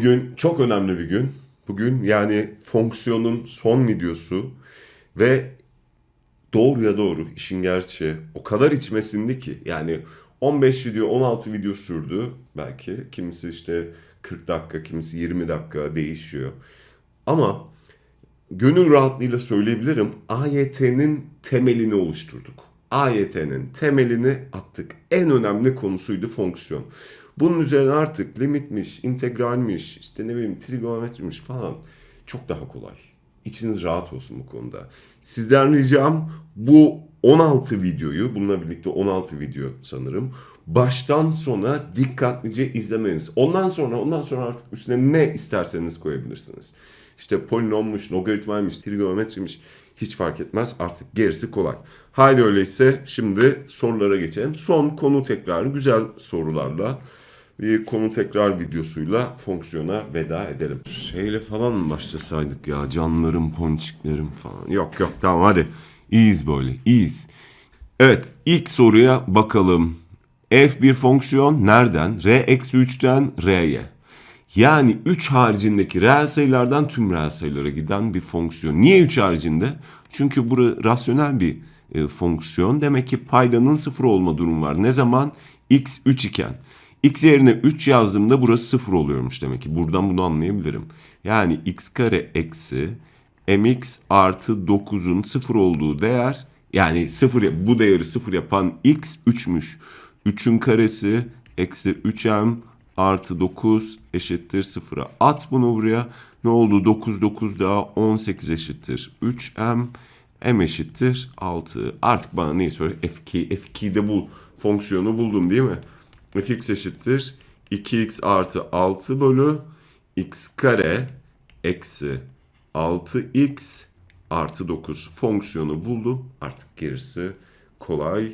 Bugün çok önemli bir gün. Bugün yani fonksiyonun son videosu ve doğruya doğru işin gerçeği o kadar içmesindi ki yani 15 video 16 video sürdü belki. Kimisi işte 40 dakika kimisi 20 dakika değişiyor. Ama gönül rahatlığıyla söyleyebilirim AYT'nin temelini oluşturduk. AYT'nin temelini attık. En önemli konusuydu fonksiyon. Bunun üzerine artık limitmiş, integralmiş, işte ne bileyim trigonometriymiş falan çok daha kolay. İçiniz rahat olsun bu konuda. Sizden ricam bu 16 videoyu, bununla birlikte 16 video sanırım, baştan sona dikkatlice izlemeniz. Ondan sonra, ondan sonra artık üstüne ne isterseniz koyabilirsiniz. İşte polinommuş, logaritmaymış, trigonometriymiş hiç fark etmez. Artık gerisi kolay. Haydi öyleyse şimdi sorulara geçelim. Son konu tekrarı güzel sorularla bir konu tekrar videosuyla fonksiyona veda edelim. Şeyle falan mı başlasaydık ya canlarım, ponçiklerim falan. Yok yok tamam hadi. İyiyiz böyle iyiyiz. Evet ilk soruya bakalım. F bir fonksiyon nereden? R eksi 3'ten R'ye. Yani 3 haricindeki reel sayılardan tüm reel sayılara giden bir fonksiyon. Niye 3 haricinde? Çünkü bu rasyonel bir e, fonksiyon. Demek ki paydanın sıfır olma durumu var. Ne zaman? x 3 iken. X yerine 3 yazdığımda burası sıfır oluyormuş demek ki. Buradan bunu anlayabilirim. Yani x kare eksi mx artı 9'un sıfır olduğu değer yani sıfır bu değeri sıfır yapan x 3'müş. 3'ün karesi eksi 3m artı 9 eşittir 0'a. At bunu buraya. Ne oldu? 9 9 daha 18 eşittir 3m. m eşittir 6. Artık bana neyi söyle? f2. f2'de bu fonksiyonu buldum değil mi? Fx eşittir 2x artı 6 bölü x kare eksi 6x artı 9 fonksiyonu buldum. Artık gerisi kolay.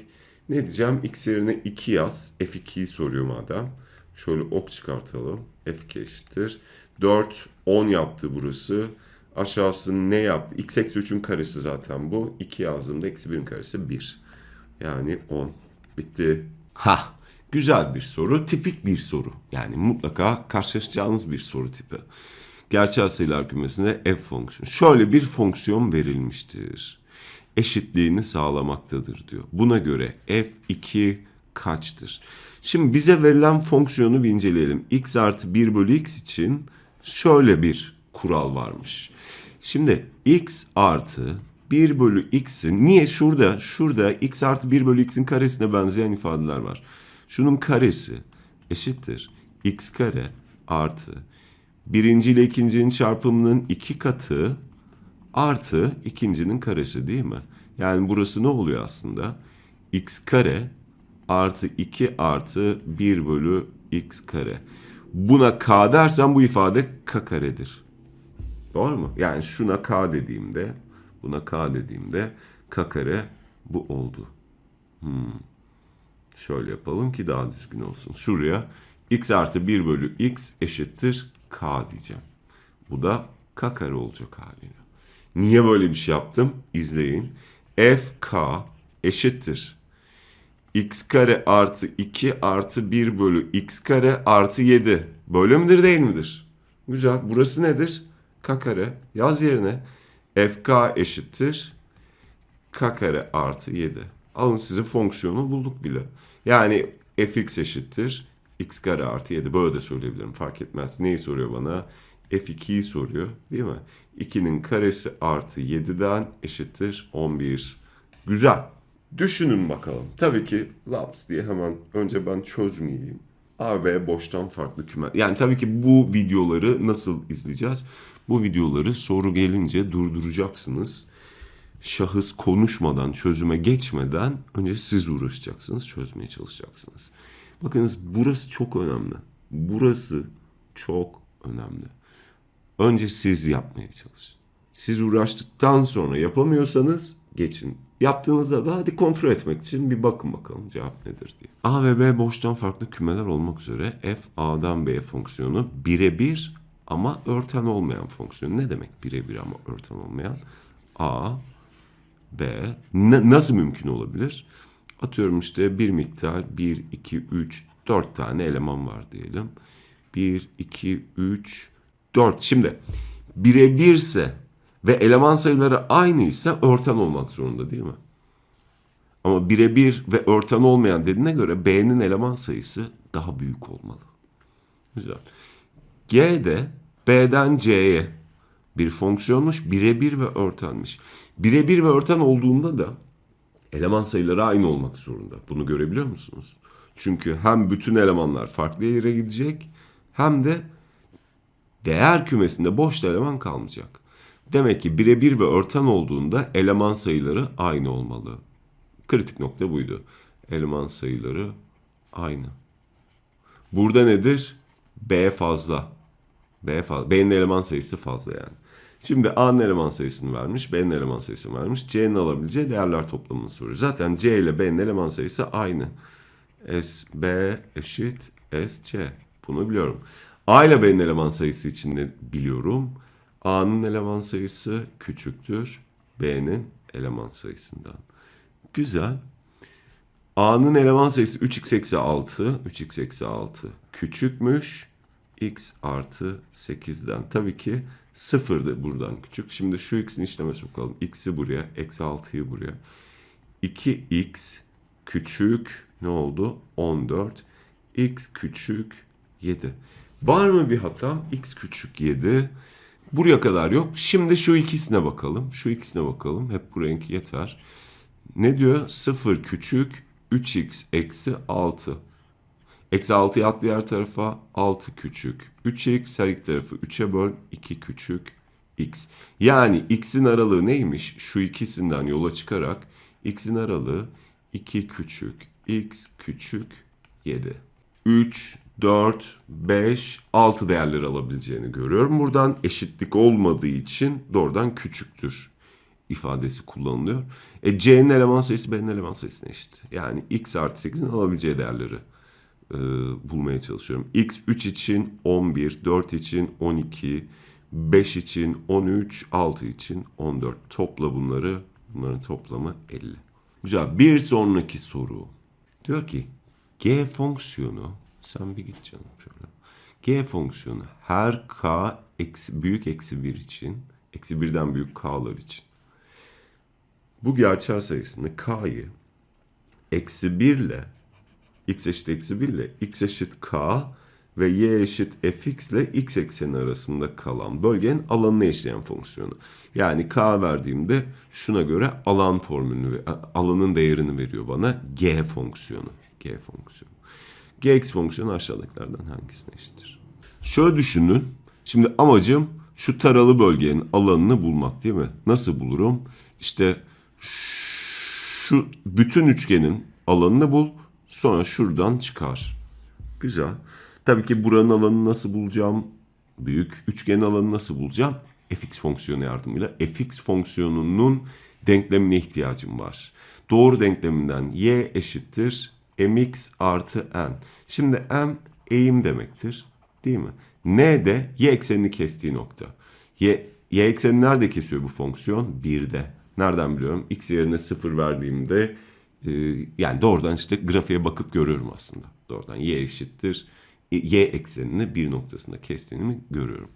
Ne diyeceğim? x yerine 2 yaz. f2'yi soruyor madem. Şöyle ok çıkartalım. F2 eşittir. 4, 10 yaptı burası. Aşağısı ne yaptı? X eksi 3'ün karesi zaten bu. 2 yazdığımda eksi 1'in karesi 1. Yani 10. Bitti. Ha, güzel bir soru. Tipik bir soru. Yani mutlaka karşılaşacağınız bir soru tipi. Gerçel sayılar kümesinde f fonksiyonu. Şöyle bir fonksiyon verilmiştir. Eşitliğini sağlamaktadır diyor. Buna göre f2 kaçtır? Şimdi bize verilen fonksiyonu bir inceleyelim. x artı 1 bölü x için şöyle bir kural varmış. Şimdi x artı 1 bölü x'in niye şurada şurada x artı 1 bölü x'in karesine benzeyen ifadeler var. Şunun karesi eşittir x kare artı birinci ile ikincinin çarpımının iki katı artı ikincinin karesi değil mi? Yani burası ne oluyor aslında? x kare artı 2 artı 1 bölü x kare. Buna k dersen bu ifade k karedir. Doğru mu? Yani şuna k dediğimde, buna k dediğimde k kare bu oldu. Hmm. Şöyle yapalım ki daha düzgün olsun. Şuraya x artı 1 bölü x eşittir k diyeceğim. Bu da k kare olacak haliyle. Niye böyle bir şey yaptım? İzleyin. f k eşittir x kare artı 2 artı 1 bölü x kare artı 7. Böyle midir değil midir? Güzel. Burası nedir? k kare. Yaz yerine fk eşittir k kare artı 7. Alın size fonksiyonu bulduk bile. Yani fx eşittir x kare artı 7. Böyle de söyleyebilirim fark etmez. Neyi soruyor bana? f2'yi soruyor değil mi? 2'nin karesi artı 7'den eşittir 11. Güzel. Düşünün bakalım. Tabii ki laps diye hemen önce ben çözmeyeyim. A ve boştan farklı küme. Yani tabii ki bu videoları nasıl izleyeceğiz? Bu videoları soru gelince durduracaksınız. Şahıs konuşmadan, çözüme geçmeden önce siz uğraşacaksınız, çözmeye çalışacaksınız. Bakınız burası çok önemli. Burası çok önemli. Önce siz yapmaya çalışın. Siz uğraştıktan sonra yapamıyorsanız geçin Yaptığınızda da hadi kontrol etmek için bir bakın bakalım cevap nedir diye. A ve B boştan farklı kümeler olmak üzere f A'dan B'ye fonksiyonu birebir ama örten olmayan fonksiyon. Ne demek birebir ama örten olmayan? A, B nasıl mümkün olabilir? Atıyorum işte bir miktar 1, 2, 3, 4 tane eleman var diyelim. 1, 2, 3, 4. Şimdi birebirse ve eleman sayıları aynıysa örten olmak zorunda değil mi? Ama birebir ve örten olmayan dediğine göre B'nin eleman sayısı daha büyük olmalı. Güzel. G de B'den C'ye bir fonksiyonmuş, birebir ve örtenmiş. Birebir ve örten olduğunda da eleman sayıları aynı olmak zorunda. Bunu görebiliyor musunuz? Çünkü hem bütün elemanlar farklı yere gidecek hem de değer kümesinde boş eleman kalmayacak. Demek ki birebir ve örten olduğunda eleman sayıları aynı olmalı. Kritik nokta buydu. Eleman sayıları aynı. Burada nedir? B fazla. B fazla. B'nin eleman sayısı fazla yani. Şimdi A'nın eleman sayısını vermiş, B'nin eleman sayısını vermiş. C'nin alabileceği değerler toplamını soruyor. Zaten C ile B'nin eleman sayısı aynı. S, B eşit S, C. Bunu biliyorum. A ile B'nin eleman sayısı için de biliyorum. A'nın eleman sayısı küçüktür B'nin eleman sayısından. Güzel. A'nın eleman sayısı 3x eksi 6. 3x eksi 6 küçükmüş. x artı 8'den. Tabii ki 0 da buradan küçük. Şimdi şu x'in işleme sokalım. x'i buraya, eksi 6'yı buraya. 2x küçük ne oldu? 14. x küçük 7. Var mı bir hatam? x küçük 7. Buraya kadar yok. Şimdi şu ikisine bakalım. Şu ikisine bakalım. Hep bu renk yeter. Ne diyor? 0 küçük 3x eksi 6. Eksi 6'yı at diğer tarafa 6 küçük. 3x her iki tarafı 3'e böl 2 küçük x. Yani x'in aralığı neymiş? Şu ikisinden yola çıkarak x'in aralığı 2 küçük x küçük 7. 3, 4, 5, 6 değerleri alabileceğini görüyorum. Buradan eşitlik olmadığı için doğrudan küçüktür ifadesi kullanılıyor. E, C'nin eleman sayısı B'nin eleman sayısına eşit. Yani x artı 8'in alabileceği değerleri e, bulmaya çalışıyorum. x 3 için 11, 4 için 12, 5 için 13, 6 için 14. Topla bunları. Bunların toplamı 50. Güzel. Bir sonraki soru. Diyor ki g fonksiyonu sen bir git canım şöyle. G fonksiyonu her k eksi, büyük eksi 1 için eksi 1'den büyük k'lar için bu gerçel sayısını k'yı eksi 1 ile x eşit eksi 1 ile x eşit k ve y eşit fx ile x ekseni arasında kalan bölgenin alanını eşleyen fonksiyonu. Yani k verdiğimde şuna göre alan formülünü alanın değerini veriyor bana g fonksiyonu. G fonksiyonu. gx fonksiyonu aşağıdakilerden hangisine eşittir? Şöyle düşünün. Şimdi amacım şu taralı bölgenin alanını bulmak değil mi? Nasıl bulurum? İşte şu bütün üçgenin alanını bul. Sonra şuradan çıkar. Güzel. Tabii ki buranın alanını nasıl bulacağım? Büyük üçgenin alanını nasıl bulacağım? fx fonksiyonu yardımıyla. fx fonksiyonunun denklemine ihtiyacım var. Doğru denkleminden y eşittir mx artı n. Şimdi m eğim demektir. Değil mi? N de y eksenini kestiği nokta. Y, y ekseni nerede kesiyor bu fonksiyon? 1'de. Nereden biliyorum? X yerine 0 verdiğimde e, yani doğrudan işte grafiğe bakıp görüyorum aslında. Doğrudan y eşittir. E, y eksenini bir noktasında kestiğini görüyorum.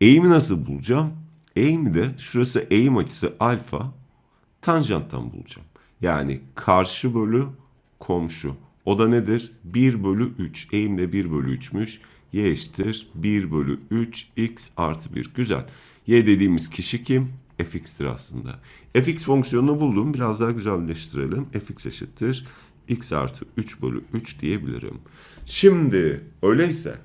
Eğimi nasıl bulacağım? Eğimi de şurası eğim açısı alfa tanjanttan bulacağım. Yani karşı bölü komşu. O da nedir? 1 bölü 3. Eğim de 1 bölü 3'müş. Y eşittir 1 bölü 3 x artı 1. Güzel. Y dediğimiz kişi kim? Fx'tir aslında. fx fonksiyonunu buldum. Biraz daha güzelleştirelim. fx eşittir x artı 3 bölü 3 diyebilirim. Şimdi öyleyse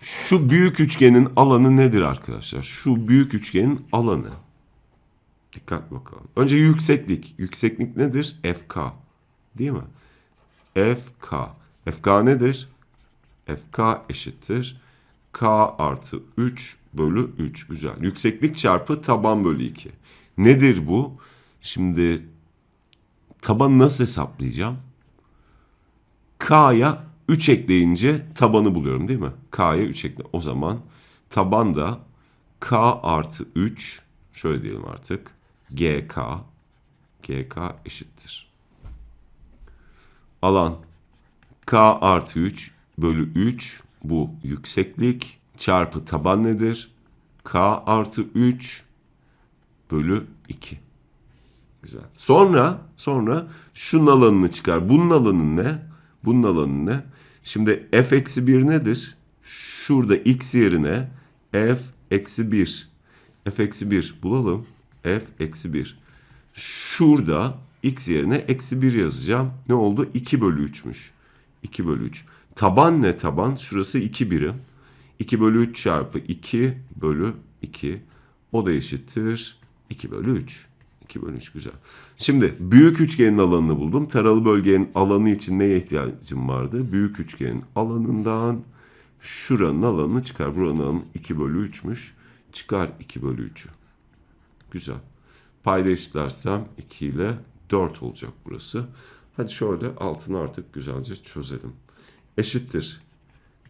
şu büyük üçgenin alanı nedir arkadaşlar? Şu büyük üçgenin alanı. Dikkat bakalım. Önce yükseklik. Yükseklik nedir? fk. Değil mi? fk. fk nedir? fk eşittir. K artı 3 bölü 3. Güzel. Yükseklik çarpı taban bölü 2. Nedir bu? Şimdi tabanı nasıl hesaplayacağım? K'ya 3 ekleyince tabanı buluyorum değil mi? K'ya 3 ekle. O zaman taban da K artı 3 şöyle diyelim artık. GK GK eşittir. Alan K artı 3 bölü 3 bu yükseklik çarpı taban nedir? K artı 3 bölü 2. Güzel. Sonra sonra şunun alanını çıkar. Bunun alanı ne? Bunun alanı ne? Şimdi f eksi 1 nedir? Şurada x yerine f eksi 1. f eksi 1 bulalım. f eksi 1. Şurada x yerine eksi 1 yazacağım. Ne oldu? 2 bölü 3'müş. 2 bölü 3. Taban ne taban? Şurası 2 birim. 2 bölü 3 çarpı 2 bölü 2. O da eşittir 2 bölü 3. 2 bölü 3 güzel. Şimdi büyük üçgenin alanını buldum. Taralı bölgenin alanı için neye ihtiyacım vardı? Büyük üçgenin alanından şuranın alanını çıkar. Buranın alanı 2 bölü 3'müş. Çıkar 2 bölü 3'ü. Güzel. Payda eşitlersem 2 ile 4 olacak burası. Hadi şöyle altını artık güzelce çözelim. Eşittir.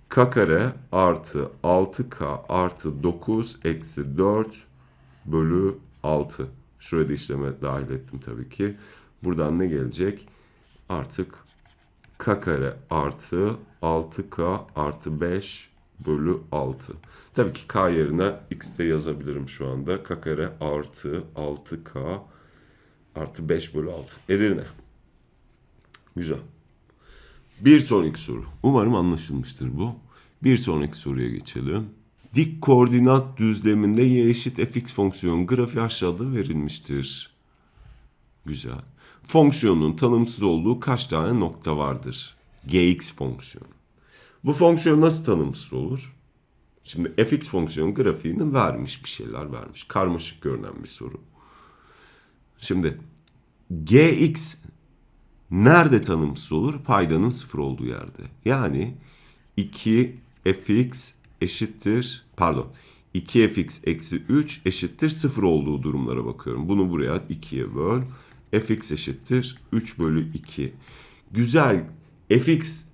K kare artı 6K artı 9 eksi 4 bölü 6. Şuraya da işleme dahil ettim tabii ki. Buradan ne gelecek? Artık K kare artı 6K artı 5 bölü 6. Tabii ki K yerine X de yazabilirim şu anda. K kare artı 6K artı 5 bölü 6. Edirne. Güzel. Bir sonraki soru. Umarım anlaşılmıştır bu. Bir sonraki soruya geçelim. Dik koordinat düzleminde y eşit fx fonksiyon grafiği aşağıda verilmiştir. Güzel. Fonksiyonun tanımsız olduğu kaç tane nokta vardır? gx fonksiyonu. Bu fonksiyon nasıl tanımsız olur? Şimdi fx fonksiyon grafiğini vermiş bir şeyler vermiş. Karmaşık görünen bir soru. Şimdi gx nerede tanımsız olur? Paydanın sıfır olduğu yerde. Yani 2 fx eşittir pardon 2fx eksi 3 eşittir 0 olduğu durumlara bakıyorum. Bunu buraya 2'ye böl. fx eşittir 3 bölü 2. Güzel. fx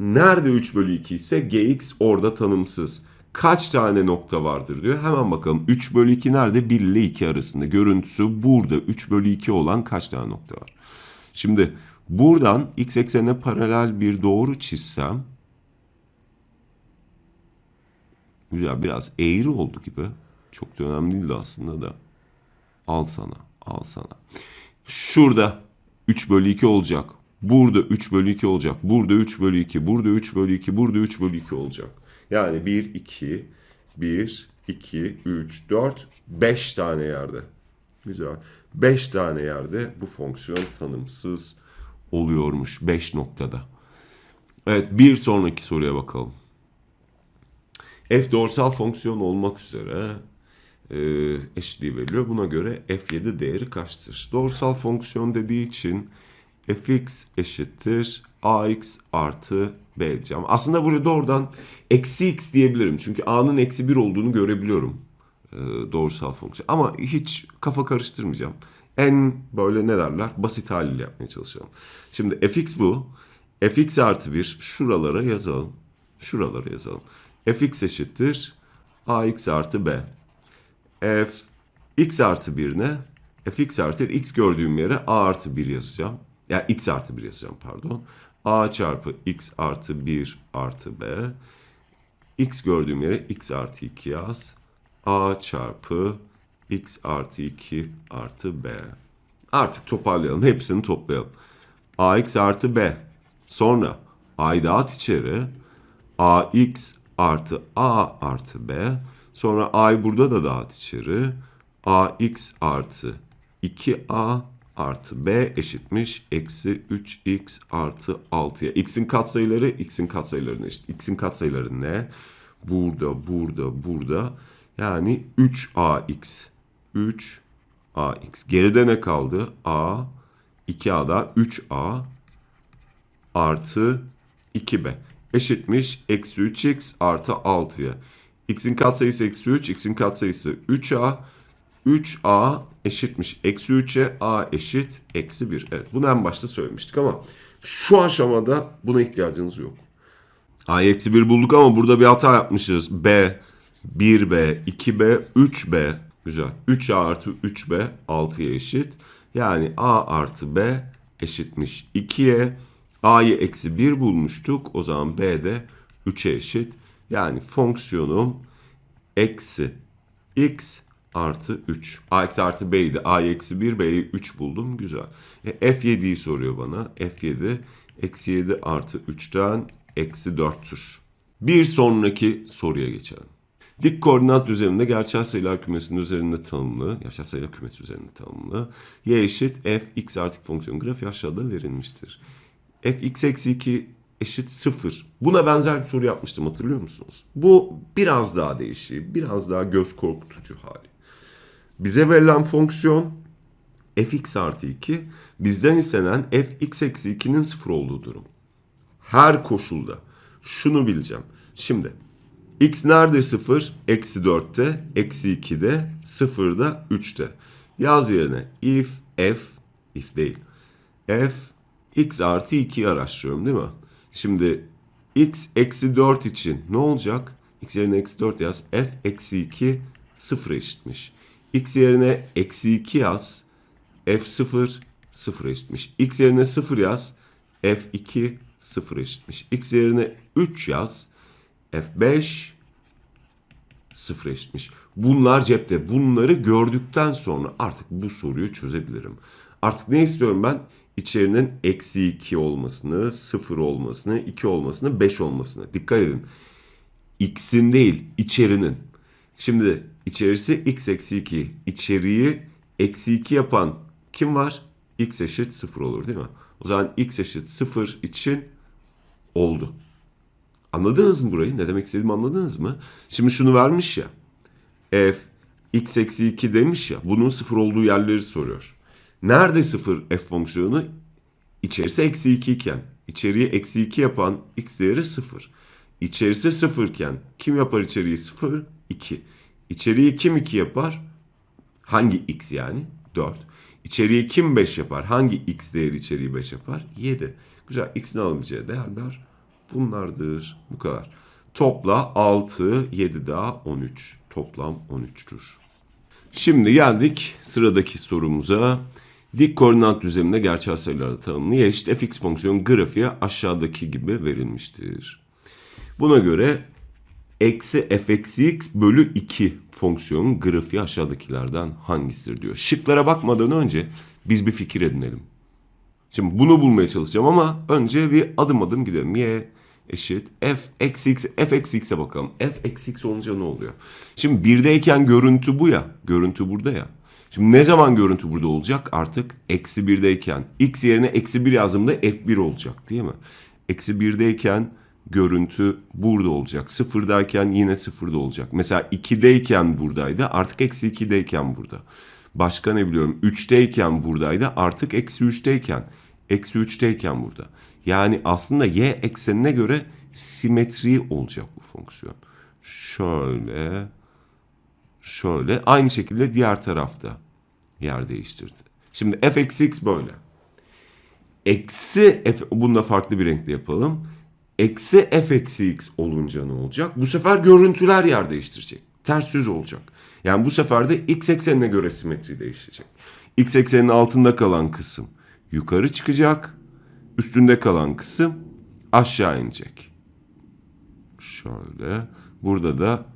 nerede 3 bölü 2 ise gx orada tanımsız. Kaç tane nokta vardır diyor. Hemen bakalım 3 bölü 2 nerede? 1 ile 2 arasında. Görüntüsü burada 3 bölü 2 olan kaç tane nokta var? Şimdi buradan x eksenine paralel bir doğru çizsem Güzel biraz eğri oldu gibi. Çok da önemli değildi aslında da. Al sana, al sana. Şurada 3 bölü 2 olacak. Burada 3 bölü 2 olacak. Burada 3 bölü 2, burada 3 bölü 2, burada 3 bölü 2 olacak. Yani 1, 2, 1, 2, 3, 4, 5 tane yerde. Güzel. 5 tane yerde bu fonksiyon tanımsız oluyormuş 5 noktada. Evet bir sonraki soruya bakalım. F doğrusal fonksiyon olmak üzere e, eşitliği veriliyor. Buna göre F7 değeri kaçtır? Doğrusal fonksiyon dediği için fx eşittir ax artı b diyeceğim. Aslında buraya doğrudan eksi x diyebilirim. Çünkü a'nın eksi 1 olduğunu görebiliyorum. E, doğrusal fonksiyon. Ama hiç kafa karıştırmayacağım. En böyle ne derler? Basit haliyle yapmaya çalışalım. Şimdi fx bu. fx artı 1 şuralara yazalım. Şuralara yazalım fx eşittir ax artı b. f x artı 1 ne? fx artı x gördüğüm yere a artı 1 yazacağım. Ya yani x artı 1 yazacağım pardon. a çarpı x artı 1 artı b. x gördüğüm yere x artı 2 yaz. a çarpı x artı 2 artı b. Artık toparlayalım. Hepsini toplayalım. ax artı b. Sonra aidat içeri ax artı a artı b. Sonra a'yı burada da dağıt içeri. ax artı 2a artı b eşitmiş eksi 3x artı 6'ya. x'in katsayıları x'in katsayılarına eşit. x'in katsayıları ne? Burada, burada, burada. Yani 3ax. 3ax. Geride ne kaldı? a, 2a'da 3a artı 2b eşitmiş eksi 3x artı 6'ya. x'in katsayısı eksi 3, x'in katsayısı 3a. 3a eşitmiş eksi 3'e a eşit eksi 1. Evet bunu en başta söylemiştik ama şu aşamada buna ihtiyacınız yok. a eksi 1 bulduk ama burada bir hata yapmışız. b, 1b, 2b, 3b. Güzel. 3a artı 3b 6'ya eşit. Yani a artı b eşitmiş 2'ye. A'yı eksi 1 bulmuştuk. O zaman B de 3'e eşit. Yani fonksiyonum eksi x artı 3. a eksi artı b'ydi. a eksi 1 b'yi 3 buldum. Güzel. E, f7'yi soruyor bana. f7 eksi 7 artı 3'ten eksi 4'tür. Bir sonraki soruya geçelim. Dik koordinat düzeninde gerçel sayılar kümesinin üzerinde tanımlı, gerçel sayılar kümesi üzerinde tanımlı. y eşit f x artık fonksiyon grafiği aşağıda verilmiştir. f x eksi 2 eşit 0. Buna benzer bir soru yapmıştım hatırlıyor musunuz? Bu biraz daha değişik, biraz daha göz korkutucu hali. Bize verilen fonksiyon fx artı 2, bizden istenen fx eksi 2'nin 0 olduğu durum. Her koşulda. Şunu bileceğim. Şimdi x nerede 0? Eksi 4'te, eksi 2'de, 0'da, 3'te. Yaz yerine if f, if değil, f x artı 2'yi araştırıyorum değil mi? Şimdi x eksi 4 için ne olacak? x yerine eksi 4 yaz. f eksi 2 0 eşitmiş. x yerine eksi 2 yaz. f0 0 eşitmiş. x yerine 0 yaz. f2 0 eşitmiş. x yerine 3 yaz. F5 0 eşitmiş. Bunlar cepte. Bunları gördükten sonra artık bu soruyu çözebilirim. Artık ne istiyorum ben? İçerinin eksi 2 olmasını, 0 olmasını, 2 olmasını, 5 olmasını. Dikkat edin. X'in değil, içerinin. Şimdi içerisi x eksi 2. İçeriği eksi 2 yapan kim var? x eşit 0 olur değil mi? O zaman x eşit 0 için oldu. Anladınız mı burayı? Ne demek istediğimi anladınız mı? Şimdi şunu vermiş ya. F x eksi 2 demiş ya. Bunun sıfır olduğu yerleri soruyor. Nerede sıfır f fonksiyonu? İçerisi eksi 2 iken. içeriği eksi 2 yapan x değeri sıfır. İçerisi sıfır iken kim yapar içeriği sıfır? 2. İçeriği kim 2 yapar? Hangi x yani? 4. İçeriği kim 5 yapar? Hangi x değeri içeriği 5 yapar? 7. Güzel. X'in alabileceği değerler bunlardır. Bu kadar. Topla 6, 7 daha 13. Toplam 13'tür. Şimdi geldik sıradaki sorumuza. Dik koordinat düzeninde gerçel sayılarda tanımlı y eşit fx fonksiyon grafiği aşağıdaki gibi verilmiştir. Buna göre eksi f eksi x bölü 2 fonksiyonun grafiği aşağıdakilerden hangisidir diyor. Şıklara bakmadan önce biz bir fikir edinelim. Şimdi bunu bulmaya çalışacağım ama önce bir adım adım gidelim. Y eşit f eksi x, f eksi x'e bakalım. F eksi x olunca ne oluyor? Şimdi birdeyken görüntü bu ya. Görüntü burada ya. Şimdi ne zaman görüntü burada olacak? Artık eksi birdeyken. X yerine eksi bir yazdığımda f1 olacak değil mi? Eksi birdeyken görüntü burada olacak. Sıfırdayken yine sıfırda olacak. Mesela 2'deyken buradaydı. Artık eksi 2'deyken burada. Başka ne biliyorum? 3'teyken buradaydı. Artık eksi 3'teyken. Eksi 3'teyken burada. Yani aslında y eksenine göre simetri olacak bu fonksiyon. Şöyle, şöyle. Aynı şekilde diğer tarafta yer değiştirdi. Şimdi f eksi x böyle. Eksi f, bunu da farklı bir renkle yapalım. Eksi f eksi x olunca ne olacak? Bu sefer görüntüler yer değiştirecek. Ters yüz olacak. Yani bu sefer de x eksenine göre simetri değişecek. X eksenin altında kalan kısım yukarı çıkacak. Üstünde kalan kısım aşağı inecek. Şöyle. Burada da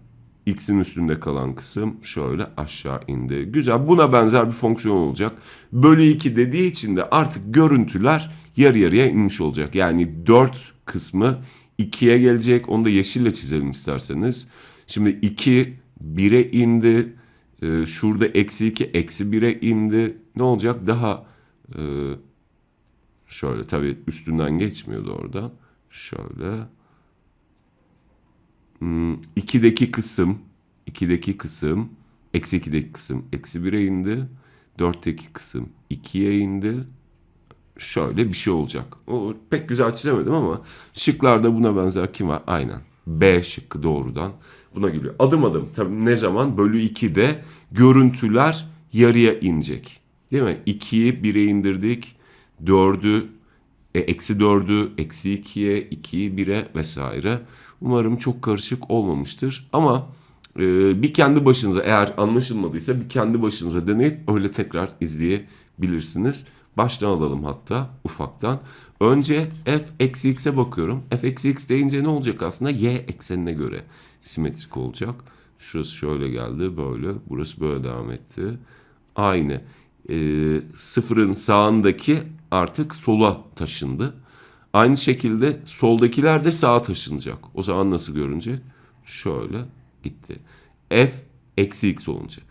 x'in üstünde kalan kısım şöyle aşağı indi. Güzel. Buna benzer bir fonksiyon olacak. Bölü 2 dediği için de artık görüntüler yarı yarıya inmiş olacak. Yani 4 kısmı 2'ye gelecek. Onu da yeşille çizelim isterseniz. Şimdi 2 1'e indi. Ee, şurada eksi 2 eksi 1'e indi. Ne olacak? Daha e, şöyle tabii üstünden geçmiyordu orada. Şöyle. Hmm, 2'deki kısım 2'deki kısım eksi 2'deki kısım eksi 1'e indi. 4'teki kısım 2'ye indi. Şöyle bir şey olacak. O pek güzel çizemedim ama şıklarda buna benzer kim var? Aynen. B şıkkı doğrudan buna geliyor. Adım adım tabii ne zaman? Bölü 2'de görüntüler yarıya inecek. Değil mi? 2'yi 1'e indirdik. 4'ü e, eksi 4'ü eksi 2'ye 2'yi 1'e vesaire. Umarım çok karışık olmamıştır. Ama e, bir kendi başınıza eğer anlaşılmadıysa bir kendi başınıza deneyip öyle tekrar izleyebilirsiniz. Baştan alalım hatta ufaktan. Önce f eksi x'e bakıyorum. f eksi x deyince ne olacak aslında? y eksenine göre simetrik olacak. Şurası şöyle geldi böyle. Burası böyle devam etti. Aynı. Ee, sıfırın sağındaki artık sola taşındı. Aynı şekilde soldakiler de sağa taşınacak. O zaman nasıl görünecek? Şöyle gitti. F eksi x olunca.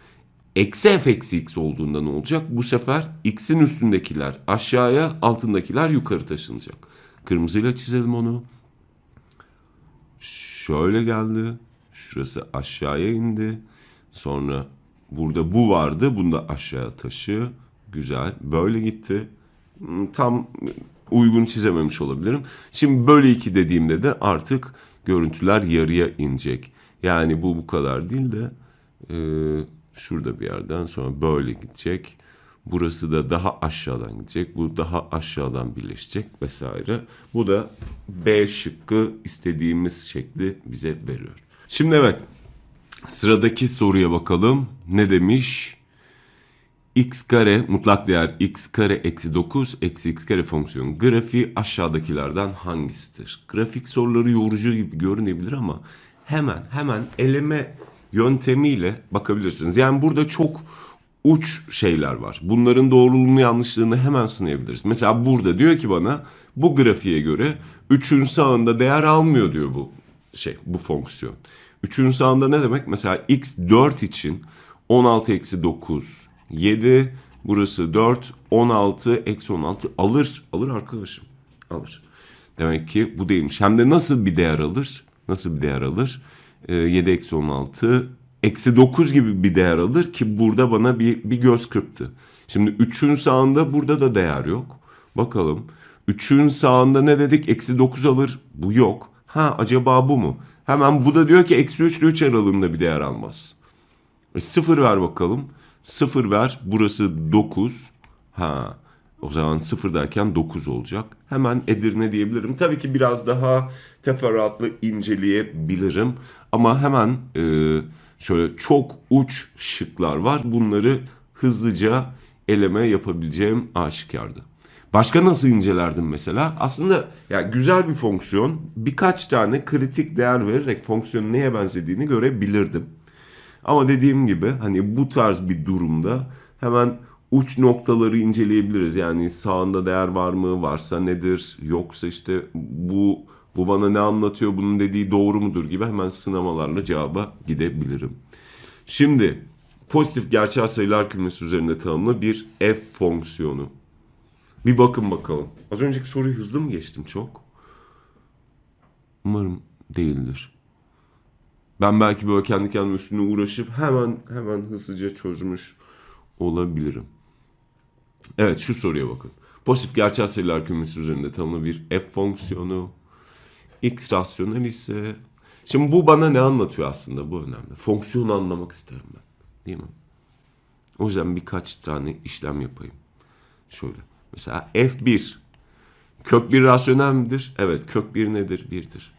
Eksi f eksi x olduğunda ne olacak? Bu sefer x'in üstündekiler aşağıya, altındakiler yukarı taşınacak. Kırmızıyla çizelim onu. Şöyle geldi. Şurası aşağıya indi. Sonra burada bu vardı. Bunu da aşağı taşı. Güzel. Böyle gitti. Hmm, Tam uygun çizememiş olabilirim. Şimdi böyle iki dediğimde de artık görüntüler yarıya inecek. Yani bu bu kadar değil de e, şurada bir yerden sonra böyle gidecek. Burası da daha aşağıdan gidecek. Bu daha aşağıdan birleşecek vesaire. Bu da B şıkkı istediğimiz şekli bize veriyor. Şimdi evet sıradaki soruya bakalım. Ne demiş? x kare mutlak değer x kare eksi 9 eksi x kare fonksiyon grafiği aşağıdakilerden hangisidir? Grafik soruları yorucu gibi görünebilir ama hemen hemen eleme yöntemiyle bakabilirsiniz. Yani burada çok uç şeyler var. Bunların doğruluğunu yanlışlığını hemen sınayabiliriz. Mesela burada diyor ki bana bu grafiğe göre 3'ün sağında değer almıyor diyor bu şey bu fonksiyon. 3'ün sağında ne demek? Mesela x 4 için 16 eksi 9 7 burası 4 16 eksi 16 alır alır arkadaşım alır. Demek ki bu değilmiş. Hem de nasıl bir değer alır? Nasıl bir değer alır? Ee, 7 eksi 16 eksi 9 gibi bir değer alır ki burada bana bir, bir göz kırptı. Şimdi 3'ün sağında burada da değer yok. Bakalım. 3'ün sağında ne dedik? Eksi 9 alır. Bu yok. Ha acaba bu mu? Hemen bu da diyor ki eksi 3 ile 3 aralığında bir değer almaz. E, sıfır ver bakalım. Sıfır ver. Burası 9. Ha. O zaman sıfır derken 9 olacak. Hemen Edirne diyebilirim. Tabii ki biraz daha teferruatlı inceleyebilirim. Ama hemen e, şöyle çok uç şıklar var. Bunları hızlıca eleme yapabileceğim aşikardı. Başka nasıl incelerdim mesela? Aslında ya güzel bir fonksiyon. Birkaç tane kritik değer vererek fonksiyonun neye benzediğini görebilirdim. Ama dediğim gibi hani bu tarz bir durumda hemen uç noktaları inceleyebiliriz. Yani sağında değer var mı? Varsa nedir? Yoksa işte bu bu bana ne anlatıyor? Bunun dediği doğru mudur gibi hemen sınamalarla cevaba gidebilirim. Şimdi pozitif gerçel sayılar kümesi üzerinde tanımlı bir f fonksiyonu. Bir bakın bakalım. Az önceki soruyu hızlı mı geçtim çok? Umarım değildir. Ben belki böyle kendi kendime üstüne uğraşıp hemen hemen hızlıca çözmüş olabilirim. Evet şu soruya bakın. Pozitif gerçel sayılar kümesi üzerinde tanımlı bir f fonksiyonu. x rasyonel ise... Şimdi bu bana ne anlatıyor aslında bu önemli. Fonksiyonu anlamak isterim ben. Değil mi? O yüzden birkaç tane işlem yapayım. Şöyle. Mesela f1 kök 1 rasyonel midir? Evet. Kök 1 nedir? 1'dir.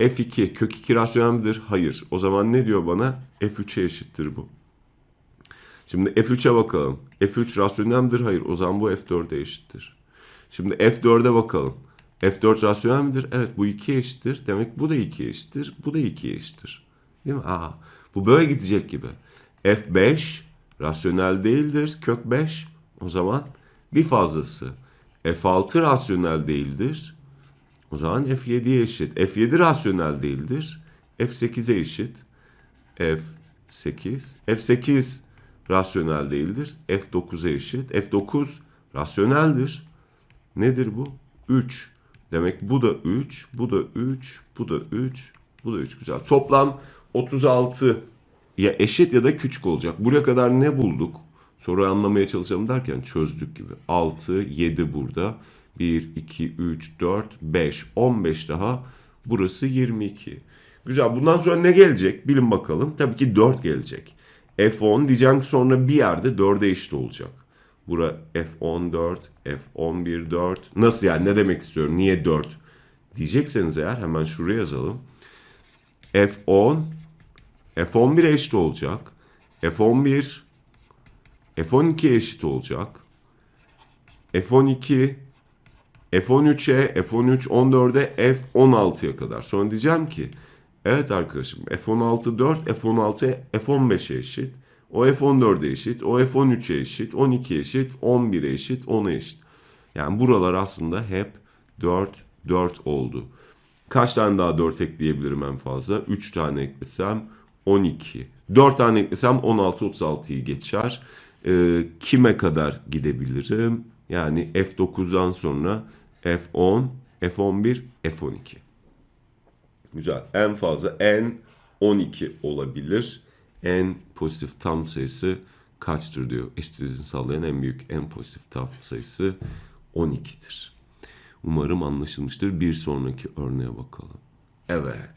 f2 kök 2 rasyonel midir? Hayır. O zaman ne diyor bana? f3'e eşittir bu. Şimdi f3'e bakalım. f3 rasyonel midir? Hayır. O zaman bu f4'e eşittir. Şimdi f4'e bakalım. f4 rasyonel midir? Evet bu 2'ye eşittir. Demek bu da 2'ye eşittir. Bu da 2'ye eşittir. Değil mi? Aa, bu böyle gidecek gibi. f5 rasyonel değildir. Kök 5. O zaman bir fazlası. f6 rasyonel değildir. O zaman f7'ye eşit. f7 rasyonel değildir. f8'e eşit. f8. f8 rasyonel değildir. f9'a eşit. f9 rasyoneldir. Nedir bu? 3. Demek bu da 3, bu da 3, bu da 3, bu da 3. Güzel. Toplam 36 ya eşit ya da küçük olacak. Buraya kadar ne bulduk? Soruyu anlamaya çalışalım derken çözdük gibi. 6, 7 burada. 1, 2, 3, 4, 5, 15 daha. Burası 22. Güzel. Bundan sonra ne gelecek? Bilin bakalım. Tabii ki 4 gelecek. F10 diyeceğim ki sonra bir yerde 4'e eşit olacak. Bura F14, F11 4. Nasıl yani ne demek istiyorum? Niye 4? Diyecekseniz eğer hemen şuraya yazalım. F10 F11'e eşit olacak. F11 F12'ye eşit olacak. F12, F13'e, F13, 14'e, F16'ya kadar. Sonra diyeceğim ki evet arkadaşım F16 4, F16 F15'e eşit. O F14'e eşit, o F13'e eşit, 12'ye eşit, 11'e eşit, 10'a eşit. Yani buralar aslında hep 4, 4 oldu. Kaç tane daha 4 ekleyebilirim en fazla? 3 tane eklesem 12. 4 tane eklesem 16, 36'yı geçer. Ee, kime kadar gidebilirim? Yani F9'dan sonra F10, F11, F12. Güzel. En fazla N 12 olabilir. En pozitif tam sayısı kaçtır diyor. Eşitsizliğini sağlayan en büyük en pozitif tam sayısı 12'dir. Umarım anlaşılmıştır. Bir sonraki örneğe bakalım. Evet.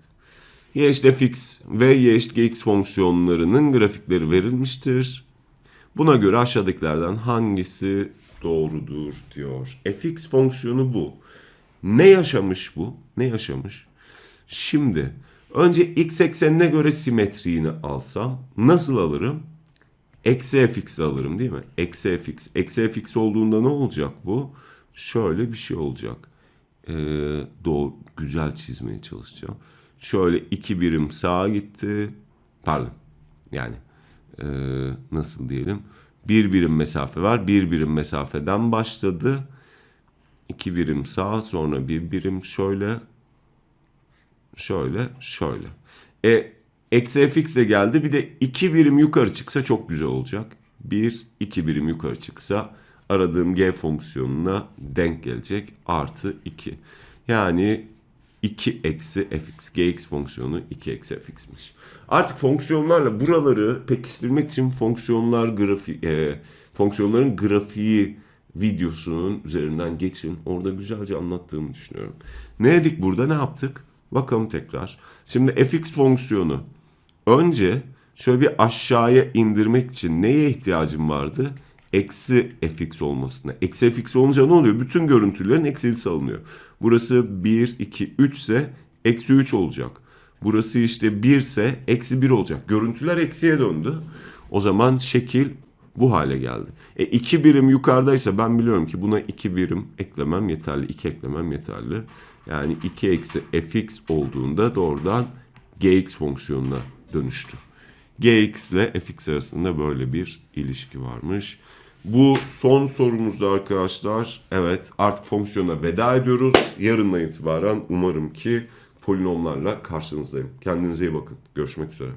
Y eşit fx ve y eşit gx fonksiyonlarının grafikleri verilmiştir. Buna göre aşağıdakilerden hangisi doğrudur diyor. fx fonksiyonu bu. Ne yaşamış bu? Ne yaşamış? Şimdi önce x eksenine göre simetriğini alsam nasıl alırım? Eksi fx alırım değil mi? Eksi fx. Eksi fx olduğunda ne olacak bu? Şöyle bir şey olacak. Ee, doğru, güzel çizmeye çalışacağım. Şöyle iki birim sağa gitti. Pardon. Yani ee, nasıl diyelim? Bir birim mesafe var. Bir birim mesafeden başladı. İki birim sağa sonra bir birim şöyle şöyle şöyle. E eksi fx de geldi. Bir de iki birim yukarı çıksa çok güzel olacak. Bir iki birim yukarı çıksa aradığım g fonksiyonuna denk gelecek. Artı 2. Yani 2 eksi fx. gx fonksiyonu 2 eksi fx'miş. Artık fonksiyonlarla buraları pekiştirmek için fonksiyonlar grafi e, fonksiyonların grafiği videosunun üzerinden geçin. Orada güzelce anlattığımı düşünüyorum. Ne dedik burada? Ne yaptık? Bakalım tekrar. Şimdi fx fonksiyonu önce şöyle bir aşağıya indirmek için neye ihtiyacım vardı? Eksi fx olmasına. Eksi fx olunca ne oluyor? Bütün görüntülerin eksilisi alınıyor. Burası 1, 2, 3 ise eksi 3 olacak. Burası işte 1 ise eksi 1 olacak. Görüntüler eksiye döndü. O zaman şekil bu hale geldi. E 2 birim yukarıdaysa ben biliyorum ki buna 2 birim eklemem yeterli. 2 eklemem yeterli. Yani 2 eksi fx olduğunda doğrudan gx fonksiyonuna dönüştü. gx ile fx arasında böyle bir ilişki varmış. Bu son sorumuzda arkadaşlar. Evet artık fonksiyona veda ediyoruz. Yarından itibaren umarım ki polinomlarla karşınızdayım. Kendinize iyi bakın. Görüşmek üzere.